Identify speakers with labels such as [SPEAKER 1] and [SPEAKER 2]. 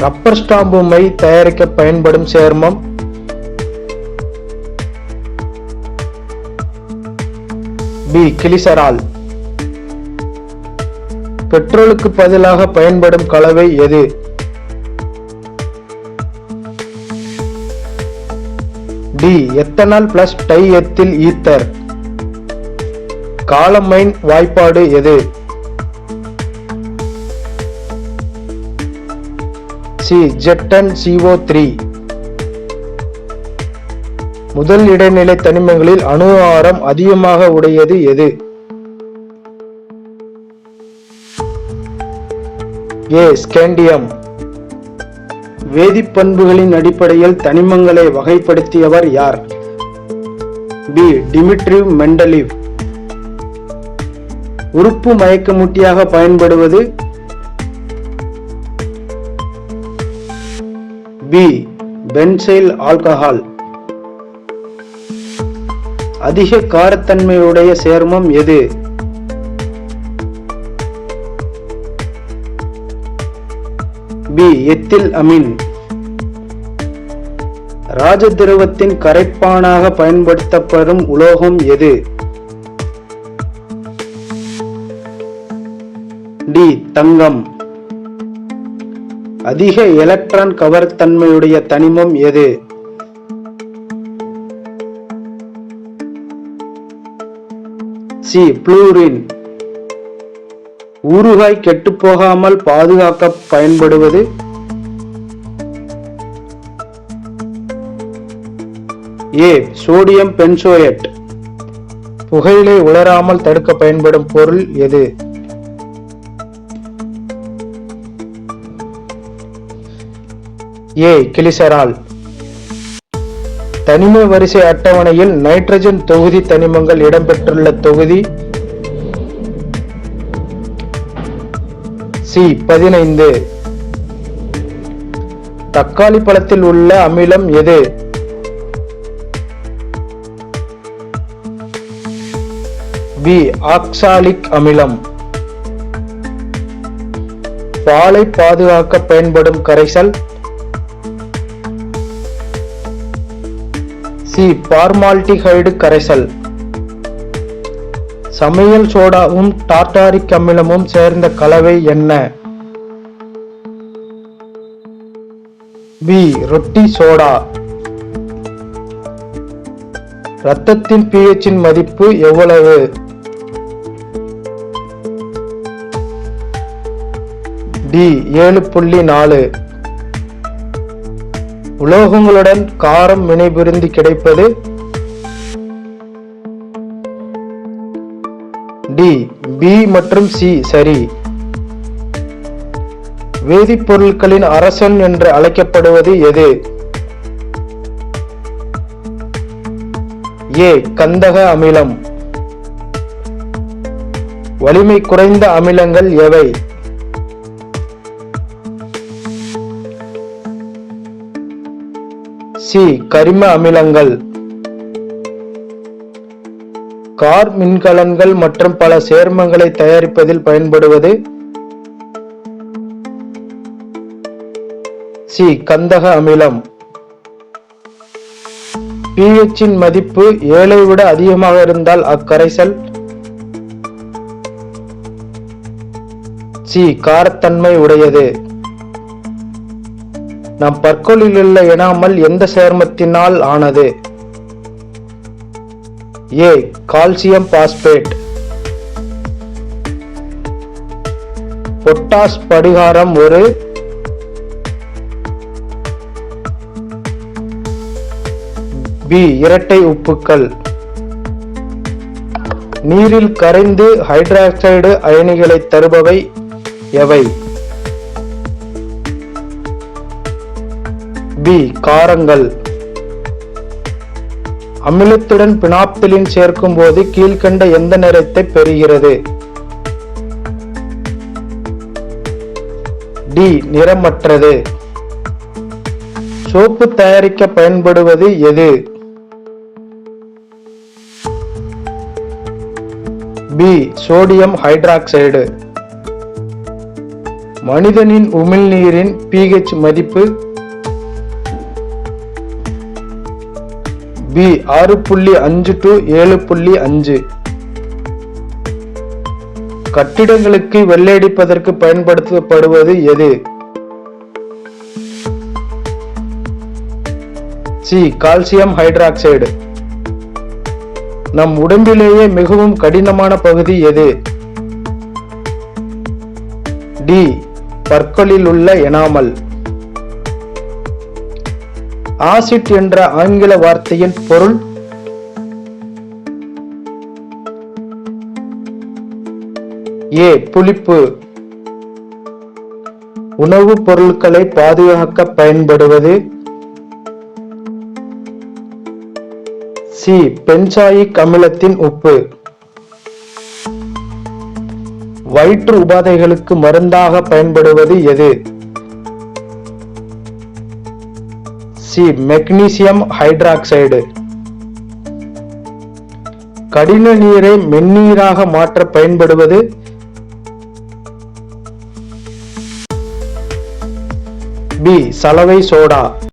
[SPEAKER 1] Rubber stamp my தயாரிக்க பயன்படும் சேர்மம். B glycerol. பெட்ரோலுக்கு பதிலாக பயன்படும் கலவை எது? D ethanol plus diethyl ether. Calamine வாய்ப்பாடு எது? சி ஜெட்டன் சிஓ த்ரீ முதல் இடைநிலை தனிமங்களில் அணு ஆரம் அதிகமாக உடையது எது? ஏ ஸ்கேண்டியம். வேதிப்பண்புகளின் அடிப்படையில் தனிமங்களை வகைப்படுத்தியவர் யார்? B Dmitri Mendeleev. உறுப்பு மயக்கமுட்டியாக பயன்படுவது பி பென்சைல் ஆல்கஹால் அதிக காரத்தன்மையுடைய சேர்மம் எது? B ethyl amine. ராஜதிரவத்தின் கரைப்பானாக பயன்படுத்தப்படும் உலோகம் எது? டி தங்கம். அதிக எலக்ட்ரான் கவர்த்தன்மையுடைய தனிமம் எது? சி. புளூரின். ஊறுகாய் கெட்டுப்போகாமல் பாதுகாக்க பயன்படுவது? ஏ. Sodium benzoate. புகையிலை உலராமல் தடுக்க பயன்படும் பொருள் எது? A glycerol. தனிம வரிசை அட்டவணையில் நைட்ரஜன் தொகுதி தனிமங்கள் இடம்பெற்றுள்ள தொகுதி. சி பதினைந்து. தக்காளி பழத்தில் உள்ள அமிலம் எது? பி ஆக்சாலிக் அமிலம். பாலை பாதுகாக்க பயன்படும் கரைசல். சி பார்மால்டிஹைடு கரைசல். சமையல் சோடாவும் டார்டாரிக் அமிலமும் சேர்ந்த கலவை என்ன? பி. ரொட்டி சோடா. இரத்தத்தின் பிஹெச்சின் இன் மதிப்பு எவ்வளவு? டி. ஏழு புள்ளி நாலு. உலோகங்களுடன் காரம் வினைபுரிந்து கிடைப்பது டி பி மற்றும் சி சரி. வேதிப்பொருட்களின் அரசன் என்று அழைக்கப்படுவது எது? ஏ கந்தக அமிலம். வலிமை குறைந்த அமிலங்கள் எவை? சி கரிம அமிலங்கள். கார் மின்கலன்கள் மற்றும் பல சேர்மங்களை தயாரிப்பதில் பயன்படுவது. சி கந்தக அமிலம். பிஹெச்சின் இன் மதிப்பு ஏழை விட அதிகமாக இருந்தால் அக்கரைசல். சி காரத்தன்மை உடையது. நம் பற்களிலுள்ள எனாமல் எந்த சேர்மத்தினால் ஆனது? A calcium phosphate. பொட்டாஸ் படிகாரம் ஒரு. பி இரட்டை உப்புக்கள். நீரில் கரைந்து ஹைட்ராக்சைடு அயனிகளை தருபவை எவை? பி காரங்கள். அமிலத்துடன் பினாப்திலின் சேர்க்கும் போது கீழ்கண்ட எந்த நிறத்தை பெறுகிறது? டி நிறமற்றது. சோப்பு தயாரிக்க பயன்படுவது எது? B sodium hydroxide. மனிதனின் உமிழ்நீரின் பிஹெச் மதிப்பு பி ஆறு புள்ளி அஞ்சு டு ஏழு புள்ளி அஞ்சு. கட்டிடங்களுக்கு வெள்ளையடிப்பதற்கு பயன்படுத்தப்படுவது எது? C calcium hydroxide. நம் உடம்பிலேயே மிகவும் கடினமான பகுதி எது? டி பற்களில் உள்ள எனாமல். ஆசிட் என்ற ஆங்கில வார்த்தையின் பொருள் ஏ புளிப்பு. உணவுப் பொருட்களை பாதுகாக்க பயன்படுவது. சி பென்சாயிக் அமிலத்தின் உப்பு. வயிற்று உபாதைகளுக்கு மருந்தாக பயன்படுவது எது? C magnesium hydroxide. கடின நீரை மென்னீராக மாற்ற பயன்படுவது. பி சலவை சோடா.